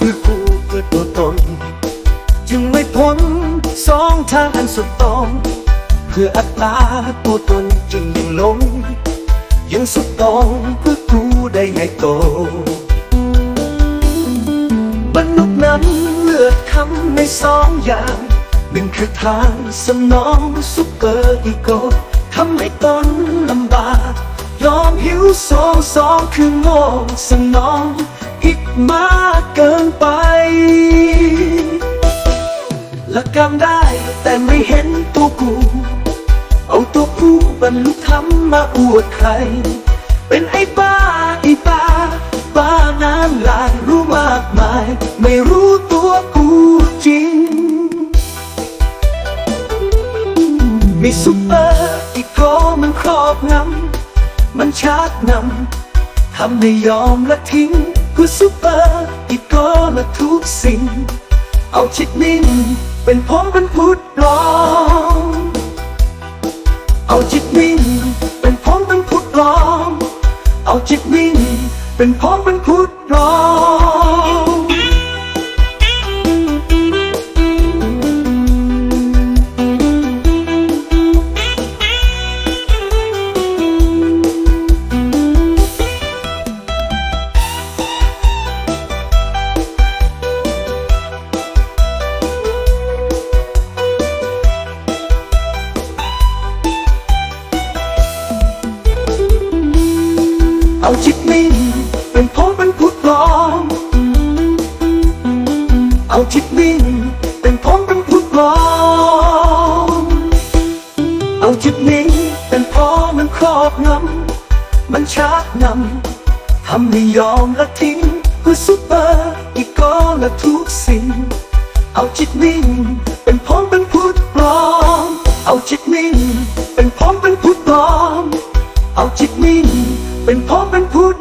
คือกูเกิอตัวตน จึงไม่พ้นสองทางอันสุดตองเพื่ออัตราตัวตนจึงยังลง ยังสุดตองเพื่อกูได้ไงโตบรรลุนั้นเลือกคำในสองอย่างหนึ่งคือทางสำนองซุปเปอร์อีโก้ทำให้ตนลำบากยอมหิวโซสองคืองงสำนองอีกมา เกินไป ละกำได้แต่ไม่เห็นตัวกู เอาตัวผู้บรรลุธรรมมาอวดใคร เป็นไอ้บ้าไอ้บ้าบ้าน้ำลายรู้มากมาย ไม่รู้ตัวกูจริง มีซุปเปอร์อีโก้มันครอบงำมันชาร์จนำทำให้ยอมละทิ้ง เพื่อซุปเปอร์อีกก้ละทุกสิ่ง เอาชิดนิ่งเป็นผมเป็นพุทธรอง เอาจิตนิ่งเป็นผมเป็นพุทธลอง เอาจิตนิ่งเป็นผมเป็นพุทธลอง เอาจิตนิ่งเป็นผมเป็นพุทธรองเอาจิตนิ่งเป็นผมเป็นพุทธรองเอาจิตนิ่งเป็นพอมันครอบงำมันชักนำทำให้ยอมละทิ้งเพื่อซุปเปอร์อีกก็ละทุกสิ่ง เอาจิตนิ่งเป็นผมเป็นพุทธรองเอาจิตนิ่งเป็นผมเป็นพุทธรองเอาจิตนิ่ง เป็นพ่อเป็นผู้